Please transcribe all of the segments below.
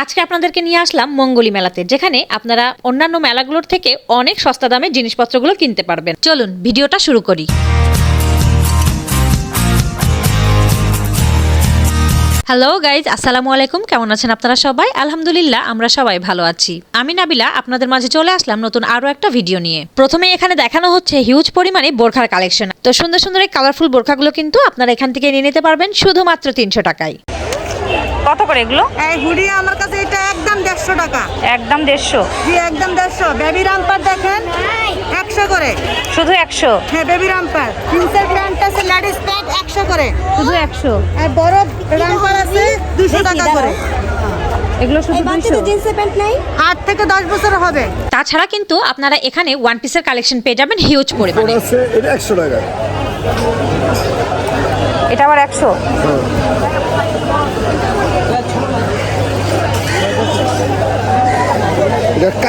আজকে আপনাদেরকে নিয়ে আসলাম মঙ্গলি মেলাতে, যেখানে আপনারা অন্যান্য মেলাগুলোর থেকে অনেক সস্তা দামে জিনিসপত্রগুলো কিনতে পারবেন। চলুন, ভিডিওটা শুরু করি। হ্যালো গাইজ আসসালামু আলাইকুম, কেমন আছেন আপনারা সবাই? আলহামদুলিল্লাহ, আমরা সবাই ভালো আছি। আমি নাবিলা, আপনাদের মাঝে চলে আসলাম নতুন আরও একটা ভিডিও নিয়ে। প্রথমে এখানে দেখানো হচ্ছে হিউজ পরিমাণে বোরখার কালেকশন তো সুন্দর সুন্দর এই কালারফুল বোরখাগুলো কিন্তু আপনারা এখান থেকে নিয়ে নিতে পারবেন, শুধুমাত্র তিনশো টাকায়। কত করে এগুলো? এই হুডি আমার কাছে এটা একদম দেড়শো টাকা। একদম দেড়শো। জি একদম দেড়শো। বেবি রাম্পার দেখেন একশো করে। শুধু একশো? হ্যাঁ বেবি রাম্পার। জিন্সের প্যান্ট আছে লেডিস প্যান্ট একশো করে। শুধু একশো? আর বড় রাম্পার আছে? দুশো টাকা করে। এগুলো শুধু জিন্সের প্যান্ট নাই? আট থেকে দশ বছর হবে। তাছাড়া কিন্তু আপনারা এখানে ওয়ান পিসের কালেকশন পেয়ে যাবেন হিউজ পরিমাণে। আছে এটা একশো টাকা। এটা আবার একশো?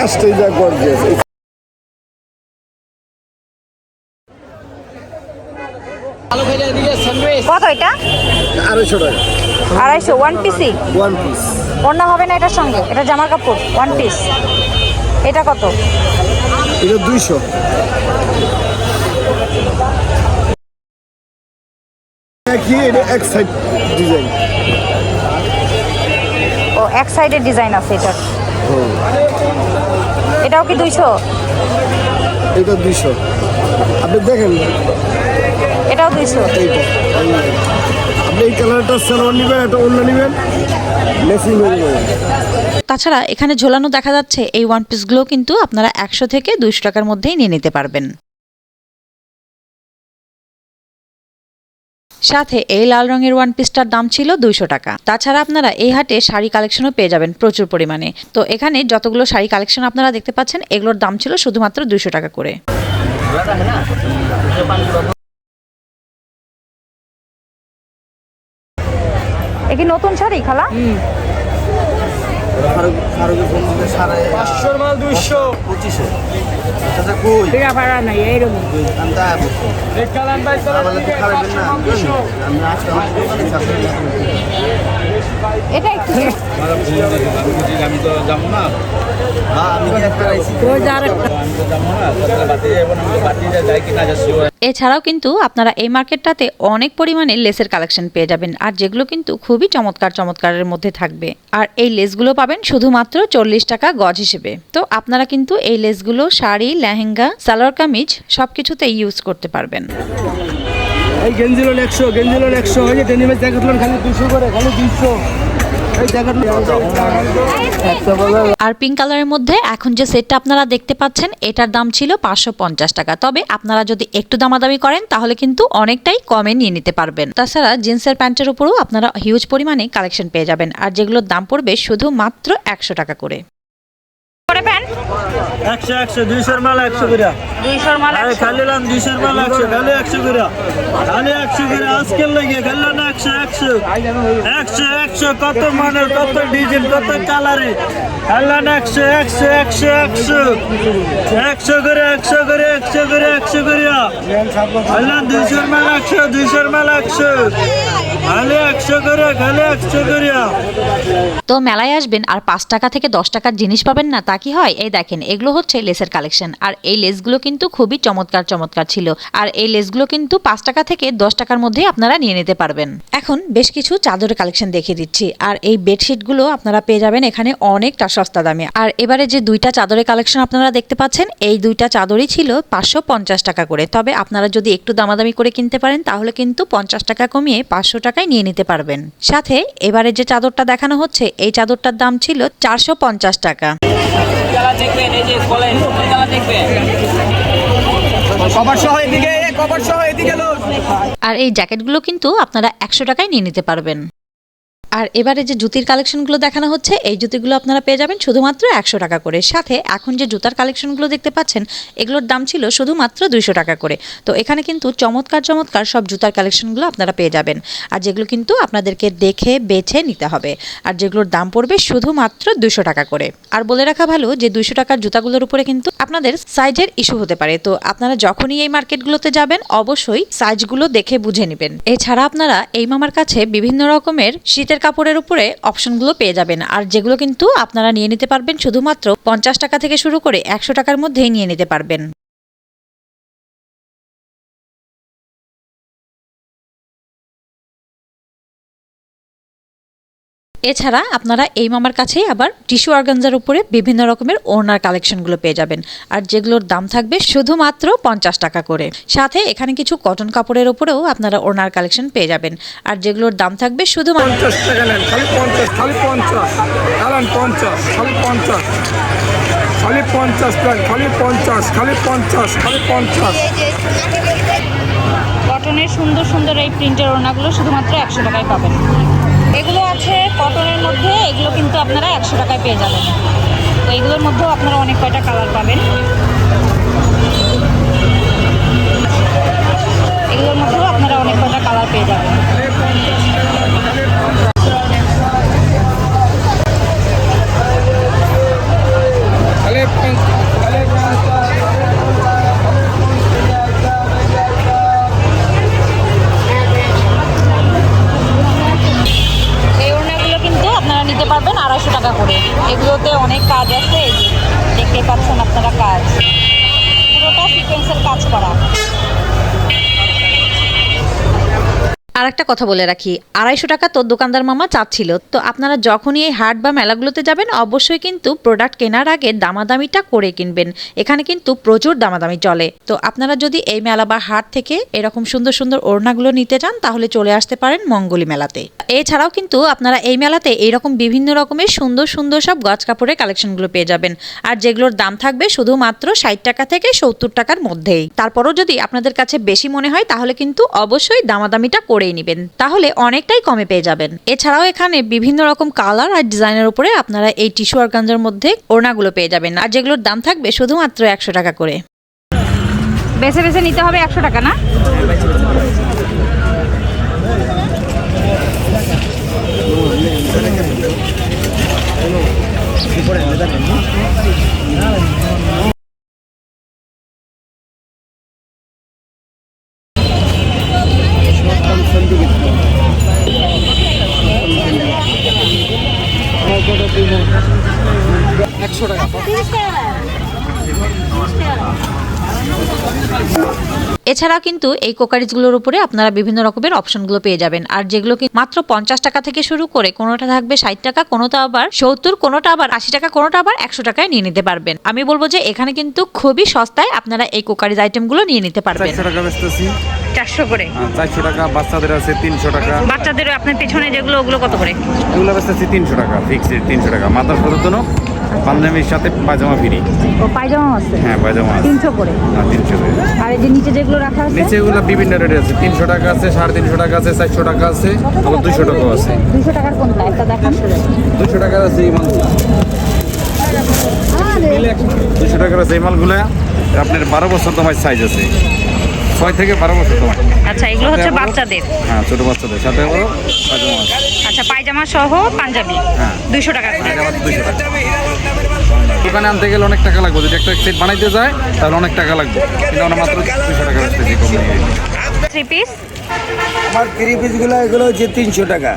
কাজটাই যা গর্জিয়াস কত এটা? আড়াইশো টাকা। আড়াইশো ওয়ান পিসি ওয়ান পিস অন্য হবে না এটার সঙ্গে? এটা জামার কাপড় ওয়ান পিস এটা কত? এটা দুইশো। কি এটা এক সাইড ডিজাইন ও এক সাইডের ডিজাইন আছে এটার। এটাও কি দুইশো? এটা দুইশো। আপনি দেখেন। এটাও দুইশো। এইটা আপনি এই কালারটা সালোয়ার নেবেন একটা অন্য নেবেন মেশিন হয়ে যাবে। তাছাড়া এখানে ঝোলানো দেখা যাচ্ছে এই ওয়ান পিসগুলো কিন্তু আপনারা একশো থেকে দুইশো টাকার মধ্যেই নিয়ে নিতে পারবেন। সাথে এই লাল রঙের ওয়ান পিসটার দাম ছিল দুইশো টাকা। তাছাড়া আপনারা এই হাটে শাড়ি কালেকশনও পেয়ে যাবেন প্রচুর পরিমাণে। তো এখানে যতগুলো শাড়ি কালেকশন আপনারা দেখতে পাচ্ছেন এগুলোর দাম ছিল শুধুমাত্র দুইশো টাকা করে। এ কি নতুন শাড়ি খালা? পাঁচশোর মাল দুইশো। পঁচিশে। আচ্ছা কই? ভাড়া নাই এইরকম আমি তো যাব না। আমি তো যাব না সকালে বাতি যাব না আমি তো। কিনা যাচ্ছি এছাড়াও কিন্তু আপনারা এই মার্কেটটাতে অনেক পরিমাণে লেসের কালেকশন পেয়ে যাবেন, আর যেগুলো কিন্তু খুবই চমৎকার চমৎকারের মধ্যে থাকবে। আর এই লেসগুলো পাবেন শুধুমাত্র চল্লিশ টাকা গজ হিসেবে। তো আপনারা কিন্তু এই লেসগুলো শাড়ি, লেহেঙ্গা, সালোয়ার কামিজ সবকিছুতে ইউজ করতে পারবেন। এই গেঞ্জি লোন একশো গেঞ্জি লোন একশো। ওই যে ডেনিমের জ্যাকেট লোন খালি দুশো করে খালি দুশো আর পিঙ্ক কালারের মধ্যে এখন যে সেটটা আপনারা দেখতে পাচ্ছেন এটার দাম ছিল পাঁচশো পঞ্চাশ টাকা। তবে আপনারা যদি একটু দামাদামি করেন তাহলে কিন্তু অনেকটাই কমে নিয়ে নিতে পারবেন। তাছাড়া জিন্সের প্যান্টের উপরেও আপনারা হিউজ পরিমাণে কালেকশন পেয়ে যাবেন। আর যেগুলোর দাম পড়বে শুধু মাত্র একশো টাকা করে। করে প্যান্ট একশো একশো দুইশোর মাল একশো করে। দুইশোর মাল আরে খালি লাম দুইশোর মাল একশো খালি একশো করে। খালি একশো করে আজকের লাগে খালি না একশো একশো। একশো একশো কত মানের কত ডিজাইন কত কালারে। খালি না একশো একশো একশো একশো। একশো করে একশো করে একশো করে একশো করে খালি দুইশোর মাল একশো দুইশোর মাল একশো। তো মেলায় আসবেন আর পাঁচ টাকা থেকে দশ টাকার জিনিস পাবেন না, তা কি হয়? এই দেখেন, এগুলো হচ্ছে লেসের কালেকশন। আর এই লেসগুলো কিন্তু খুবই চমৎকার চমৎকার ছিল। আর এই লেসগুলো কিন্তু পাঁচ টাকা থেকে দশ টাকার মধ্যে আপনারা নিয়ে নিতে পারবেন। এখন বেশ কিছু চাদরের কালেকশন দেখিয়ে দিচ্ছি। আর এই বেডশিটগুলো আপনারা পেয়ে যাবেন এখানে অনেকটা সস্তা দামে। আর এবারে যে দুইটা চাদরের কালেকশন আপনারা দেখতে পাচ্ছেন, এই দুইটা চাদরই ছিল পাঁচশো পঞ্চাশ টাকা করে। তবে আপনারা যদি একটু দামাদামি করে কিনতে পারেন, তাহলে কিন্তু পঞ্চাশ টাকা কমিয়ে পাঁচশো টাকায় নিয়ে নিতে পারবেন। সাথে এবারে যে চাদরটা দেখানো হচ্ছে এই চাদরটার দাম ছিল চারশো পঞ্চাশ টাকা। আর এই জ্যাকেটগুলো কিন্তু আপনারা একশো টাকায় নিয়ে নিতে পারবেন। আর এবারে যে জুতির কালেকশনগুলো দেখানো হচ্ছে, এই জুতিগুলো আপনারা পেয়ে যাবেন শুধুমাত্র একশো টাকা করে। সাথে এখন যে জুতার কালেকশনগুলো দেখতে পাচ্ছেন, এগুলোর দাম ছিল শুধুমাত্র দুইশো টাকা করে। তো এখানে কিন্তু চমৎকার চমৎকার সব জুতার কালেকশনগুলো আপনারা পেয়ে যাবেন। আর যেগুলো কিন্তু আপনাদেরকে দেখে, বেছে নিতে হবে। আর যেগুলোর দাম পড়বে শুধুমাত্র দুইশো টাকা করে। আর বলে রাখা ভালো যে দুইশো টাকার জুতাগুলোর উপরে কিন্তু আপনাদের সাইজের ইস্যু হতে পারে। তো আপনারা যখনই এই মার্কেটগুলোতে যাবেন, অবশ্যই সাইজগুলো দেখে বুঝে নেবেন। এছাড়া আপনারা এই মামার কাছে বিভিন্ন রকমের শীতের কাপড়ের উপরে অপশনগুলো পেয়ে যাবেন। আর যেগুলো কিন্তু আপনারা নিয়ে নিতে পারবেন, শুধুমাত্র পঞ্চাশ টাকা থেকে শুরু করে একশো টাকার মধ্যেই নিয়ে নিতে পারবেন। এছাড়া আপনারা এই মামার কাছেই আবার টিস্যু অর্গানজার উপরে বিভিন্ন রকমের ওড়নার কালেকশনগুলো পেয়ে যাবেন। আর যেগুলোর দাম থাকবে শুধুমাত্র পঞ্চাশ টাকা করে। সাথে এখানে কিছু কটন কাপড়ের উপরেও আপনারা ওড়নার কালেকশন পেয়ে যাবেন। আর যেগুলোর দাম থাকবে শুধুমাত্র পঞ্চাশ খালি পঞ্চাশ পঞ্চাশ। পঞ্চাশ পঞ্চাশ। পঞ্চাশ খালি পঞ্চাশ খালি পঞ্চাশ খালি পঞ্চাশ। কটনের সুন্দর সুন্দর এই প্রিন্টের ওড়নাগুলো শুধুমাত্র একশো টাকায় পাবেন। এগুলো আছে কটনের মধ্যে এগুলো কিন্তু আপনারা একশো টাকায় পেয়ে যাবেন তো এগুলোর মধ্যেও আপনারা অনেক কয়টা কালার পাবেন এগুলোর মধ্যেও আপনারা অনেক কয়টা কালার পেয়ে যাবেন এগুলোতে অনেক কাজ আছে। দেখতে পাচ্ছেন আপনারা কাজ। পুরোটা সিকোয়েন্সের কাজ করা। আর একটা কথা বলে রাখি, আড়াইশো টাকা তোর দোকানদার মামা চাচ্ছিল। তো আপনারা যখনই এই হাট বা মেলাগুলোতে যাবেন, অবশ্যই কিন্তু প্রোডাক্ট কেনার আগে দামাদামিটা করে কিনবেন। এখানে কিন্তু প্রচুর দামাদামি চলে। তো আপনারা যদি এই মেলা বা হাট থেকে এরকম সুন্দর সুন্দর ওড়নাগুলো নিতে চান, তাহলে চলে আসতে পারেন মঙ্গলী মেলাতে। এছাড়াও কিন্তু আপনারা এই মেলাতে এইরকম বিভিন্ন রকমের সুন্দর সুন্দর সব গজ কাপড়ের কালেকশনগুলো পেয়ে যাবেন। আর যেগুলোর দাম থাকবে শুধুমাত্র ষাট টাকা থেকে সত্তর টাকার মধ্যেই। তারপরও যদি আপনাদের কাছে বেশি মনে হয়, তাহলে কিন্তু অবশ্যই দামাদামিটা করেই নেবেন তাহলে অনেকটাই কমে পেয়ে যাবেন। এছাড়াও এখানে বিভিন্ন রকম কালার আর ডিজাইনের উপরে আপনারা এই টিস্যু আর অর্গানজার মধ্যে ওড়নাগুলো পেয়ে যাবেন। আর যেগুলোর দাম থাকবে শুধুমাত্র একশো টাকা করে। বেছে বেছে নিতে হবে একশো টাকা না? এছাড়া কিন্তু এই কোকারিজগুলোর উপরে আপনারা বিভিন্ন রকমের অপশনগুলো পেয়ে যাবেন। আর যেগুলো কি মাত্র পঞ্চাশ টাকা থেকে শুরু করে কোনোটা থাকবে ষাট টাকা কোনোটা আবার সত্তর কোনোটা আবার আশি টাকা কোনোটা আবার একশো টাকায় নিয়ে নিতে পারবেন। আমি বলব যে এখানে কিন্তু খুবই সস্তায় আপনারা এই কোকারিজ আইটেমগুলো নিয়ে নিতে পারবেন। চারশো টাকা বেচতেছি। চারশো করে? চারশো টাকা বাচ্চাদের আছে তিনশো টাকা। বাচ্চাদের আপনার পিছনে যেগুলো ওগুলো কত করে? এগুলো বেচতেছি তিনশো টাকা ফিক্সড তিনশো টাকা। মাথার সদর জন্য পাঞ্জাবির সাথে পায়জামা ফ্রি ও পায়জামা আছে? হ্যাঁ পায়জামা আছে। তিনশো করে? হ্যাঁ, তিনশো করে। আর এই যে নিচে যেগুলো রাখা আছে? নিচে এগুলো বিভিন্ন রেটে আছে। তিনশো টাকা আছে সাড়ে তিনশো টাকা আছে চারশো টাকা আছে আবার দুশো টাকাও আছে। দুশো টাকার কোনটা? একটা দেখান দুশো টাকার আছে এই মালগুলো। দুশো টাকার আছে এই মালগুলো। আপনার বারো বছর তোমার সাইজ আছে। ছয় থেকে বারো বছর তোমার আচ্ছা এগুলো হচ্ছে বাচ্চাদের? হ্যাঁ ছোট বাচ্চাদের। সাথে পায়জামা আচ্ছা পায়জামা সহ পাঞ্জাবি? হ্যাঁ। দুইশো টাকা দুশো টাকা। দোকানে আনতে গেলে অনেক টাকা লাগবে। যদি একটা সেট বানাইতে যায় তাহলে অনেক টাকা লাগবে। কিন্তু আমরা মাত্র দুশো টাকা। কম নিয়ে থ্রি পিস আমার থ্রি পিসগুলো এগুলো হচ্ছে তিনশো টাকা।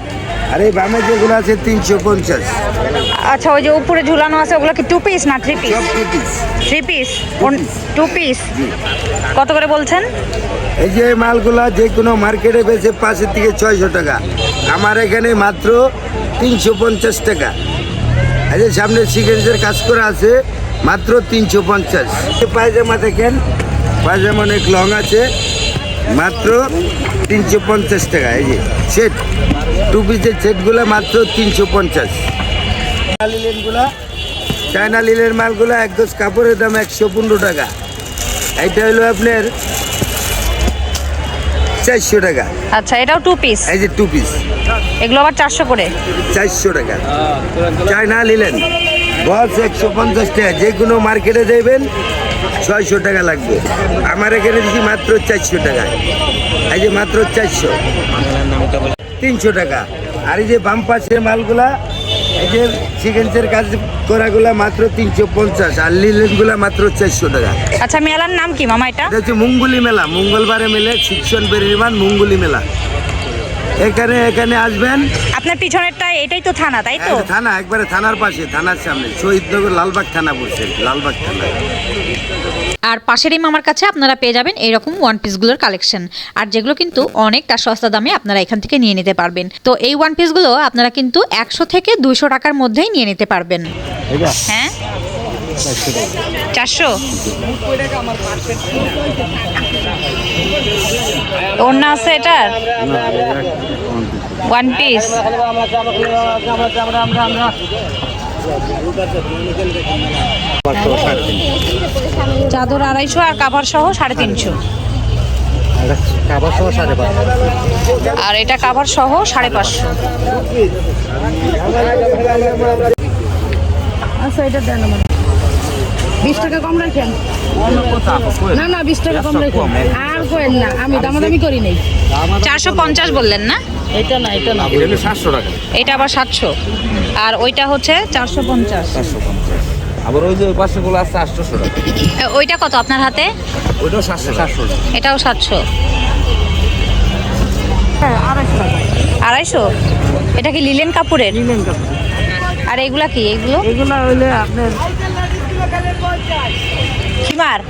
আর এই বামে যেগুলো আছে তিনশো পঞ্চাশ। আচ্ছা ওই যে উপরে ঝুলানো আছে ওগুলো কি টু পিস না three piece three piece two piece কত করে বলছেন? এই যে মালগুলা যে কোনো মার্কেটে বেচে পাঁচের থেকে ছয়শো টাকা। আমার এখানে মাত্র তিনশো পঞ্চাশ টাকা। এই যে সামনে সিকেন্সের কাজ করা আছে মাত্র তিনশো পঞ্চাশ। পায়জামা দেখেন পায়জামা অনেক লং আছে। মাত্র তিনশো পঞ্চাশ টাকা এই যে সেট টু পিসের সেটগুলো মাত্র তিনশো পঞ্চাশ। লিলেনগুলা চায়না লিলের মালগুলো এক দশ কাপড়ের দাম একশো পনেরো টাকা। এইটা হলো আপনার চারশো টাকা। আচ্ছা এটাও টু পিস এই যে টু পিস এগুলো আবার চারশো করে? চারশো টাকা। চায়না লিলেন বস একশো পঞ্চাশ টাকা যে কোনো মার্কেটে দেবেন ছয়শো টাকা লাগবে। আমার এখানে দিচ্ছি মাত্র চারশো টাকা। এই যে মাত্র চারশো। তিনশো টাকা। আর এই যে বাম পাশের মালগুলা এই যে সিকেন্সের কাজ করাগুলা মাত্র তিনশো পঞ্চাশ আর লিলেনগুলা মাত্র চারশো টাকা। আচ্ছা মেলার নাম কি মামা এটা? এটা হচ্ছে মুঙ্গুলি মেলা। মঙ্গলবারে মেলে শিক্ষণ বেরিমান মুঙ্গুলি মেলা। এখানে এখানে আসবেন। আপনার পিছনেরটা এটাই তো থানা তাই তো? হ্যাঁ, থানা একবারে থানার পাশে থানার সামনে। শহীদনগর লালবাগ থানা পড়ছে লালবাগ থানা। আর পাশের এই মামার কাছে আপনারা পেয়ে যাবেন এইরকম ওয়ান পিসগুলোর কালেকশন আর যেগুলো কিন্তু অনেকটা সস্তা দামে আপনারা এখান থেকে নিয়ে নিতে পারবেন। তো এই ওয়ান পিসগুলো আপনারা কিন্তু একশো থেকে দুইশো টাকার মধ্যেই নিয়ে নিতে পারবেন। হ্যাঁ? চারশো? ওড়না আছে এটার? ওয়ান পিস চাদর আড়াইশো আর কাভার সহ সাড়ে তিনশো। আর এটা কাভার সহ সাড়ে পাঁচশো। আচ্ছা এটা দেন বিশ টাকা কম রাখেন? না না বিশ টাকা কম রাখেন। আর করেন না আমি দামাদামি করি নাই। চারশো পঞ্চাশ বললেন না? এটা না এটা না। সাতশো টাকা। এটা আবার সাতশো। আর ওইটা হচ্ছে চারশো পঞ্চাশ। আবার ওই যে ওই পাশেগুলো আছে আটশোশো টাকা। ওইটা কত আপনার হাতে? ওইটাও সাতশো সাতশো টাকা। এটাও সাতশো। আড়াইশো? এটা কি লিলেন কাপড়ের আর এগুলা কি? এগুলো? এগুলো হইলে আপনার খিমার?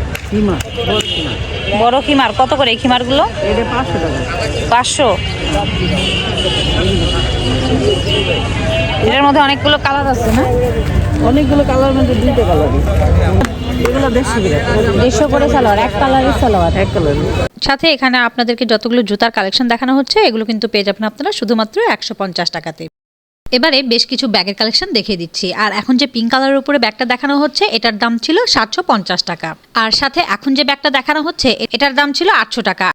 বড় খিমার। কত করে এই খিমারগুলো? পাঁচশো এটার মধ্যে অনেকগুলো কালার আছে না? অনেকগুলো কালার মধ্যে এক কালার সাথে এখানে আপনাদেরকে যতগুলো জুতার কালেকশন দেখানো হচ্ছে এগুলো কিন্তু পেয়ে যাবেন আপনারা শুধুমাত্র একশো পঞ্চাশ টাকাতে। এবারে বেশ কিছু ব্যাগের কালেকশন দেখিয়ে দিচ্ছি। আর এখন যে পিঙ্ক কালারের উপরে ব্যাগটা দেখানো হচ্ছে, এটার দাম ছিল সাতশো পঞ্চাশ টাকা। আর সাথে এখন যে ব্যাগটা দেখানো হচ্ছে, এটার দাম ছিল আটশো টাকা।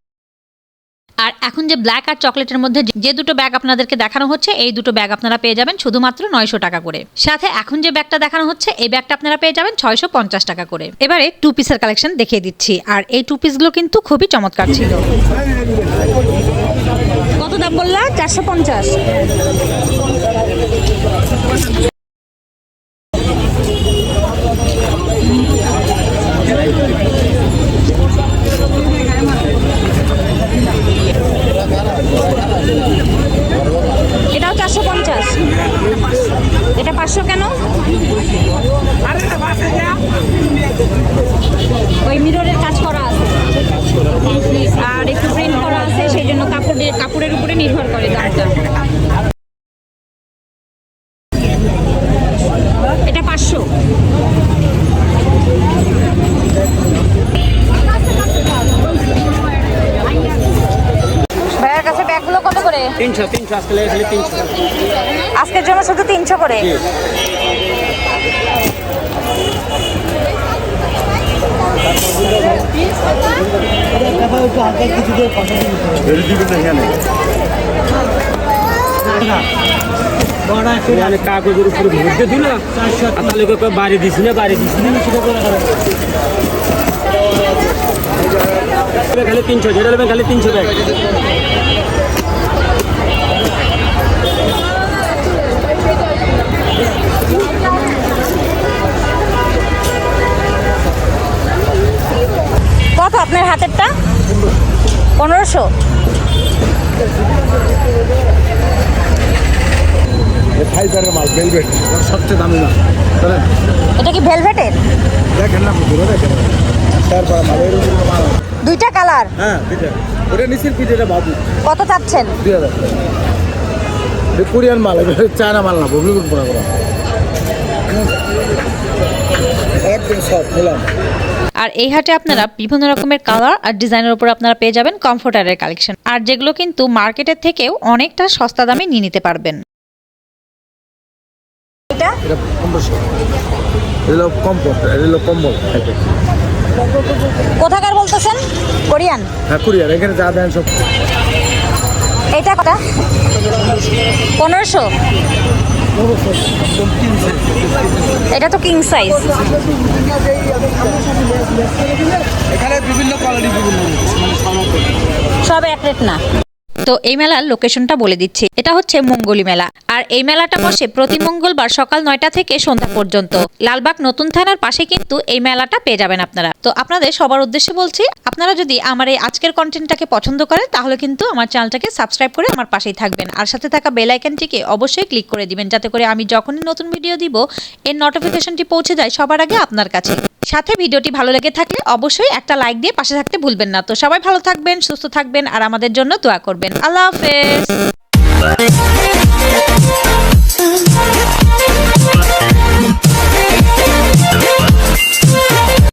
আর এখন যে ব্ল্যাক আর চকলেটের মধ্যে যে দুটো ব্যাগ আপনাদেরকে দেখানো হচ্ছে, এই দুটো ব্যাগ আপনারা পেয়ে যাবেন শুধুমাত্র নয়শো টাকা করে। সাথে এখন যে ব্যাগটা দেখানো হচ্ছে, এই ব্যাগটা আপনারা পেয়ে যাবেন ছয়শো পঞ্চাশ টাকা করে। এবারে টু পিসের কালেকশন দেখিয়ে দিচ্ছি। আর এই টু পিসগুলো কিন্তু খুবই চমৎকার ছিল। কত দাম বললা? চারশো পঞ্চাশ। এটাও চারশো পঞ্চাশ। এটা পাঁচশো কেন? ওই মিররের কাজ করা আছে। আর একটু প্রিন্ট করা আছে, সেই জন্য কাপড়ের কাপড়ের উপরে নির্ভর করে দামটা এটা পাঁচশো ভাইয়ের কাছে ব্যাগগুলো কত করে তিনশো তিনশো আজকে লেগে তিনশো। আজকের জন্য শুধু তিনশো করে? কাগজের উপরে ভরতে দিল। আর তাহলে বাড়ি দিছি না বাড়ি দিছি না সেটা খালি তিনশো যেটা খালি তিনশো ব্যাগ। ফাইবারের মাল ভেলভেট সবচেয়ে দামি মাল। এটা কি ভেলভেটের দেখেন না পুরো দেখেন। তারপর মাল এরকম মাল দুইটা কালার হ্যাঁ দুইটা। ওটা নিচের পিঠে এটা বাবু? কত চাচ্ছেন? দুই হাজার। কোরিয়ান মাল এটা চায়না মাল না পোড়া করা একদম সব নিলাম। আর এই হাটে আপনারা বিভিন্ন রকমের কালার আর ডিজাইনের উপর আপনারা পেয়ে যাবেন কমফোর্টারের কালেকশন আর যেগুলো কিন্তু মার্কেটের থেকেও অনেকটা সস্তা দামে নিয়ে নিতে পারবেন এটা এটা পনেরোশো এগুলো কম্পোর্ট এগুলো কম্বল কোথাকার বলতেছেন? কোরিয়ান? হ্যাঁ কুরিয়ার এখানে যা দেন সব। এটা কটা? পনেরোশো? এটা তো কিং সাইজ এখানে বিভিন্ন কোয়ালিটি বিভিন্ন। সব এক রেট না। তো এই মেলার লোকেশনটা বলে দিচ্ছি। এটা হচ্ছে মঙ্গলী মেলা। আর এই মেলাটা বসে প্রতি মঙ্গলবার সকাল নয়টা থেকে সন্ধ্যা পর্যন্ত। লালবাগ নতুন থানার পাশে কিন্তু এই মেলাটা পেয়ে যাবেন আপনারা। তো আপনাদের সবার উদ্দেশ্যে বলছি, আপনারা যদি আমার এই আজকের কন্টেন্টটাকে পছন্দ করেন, তাহলে কিন্তু আমার চ্যানেলটাকে সাবস্ক্রাইব করে আমার পাশেই থাকবেন। আর সাথে থাকা বেল আইকনটিকে অবশ্যই ক্লিক করে দিবেন, যাতে করে আমি যখনই নতুন ভিডিও দিব, এর নোটিফিকেশনটি পৌঁছে যায় সবার আগে আপনার কাছে। সাথে ভিডিওটি ভালো লেগে থাকলে অবশ্যই একটা লাইক দিয়ে পাশে থাকতে ভুলবেন না। তো সবাই ভালো থাকবেন, সুস্থ থাকবেন আর আমাদের জন্য দোয়া করবেন। আল্লাহ হাফেজ।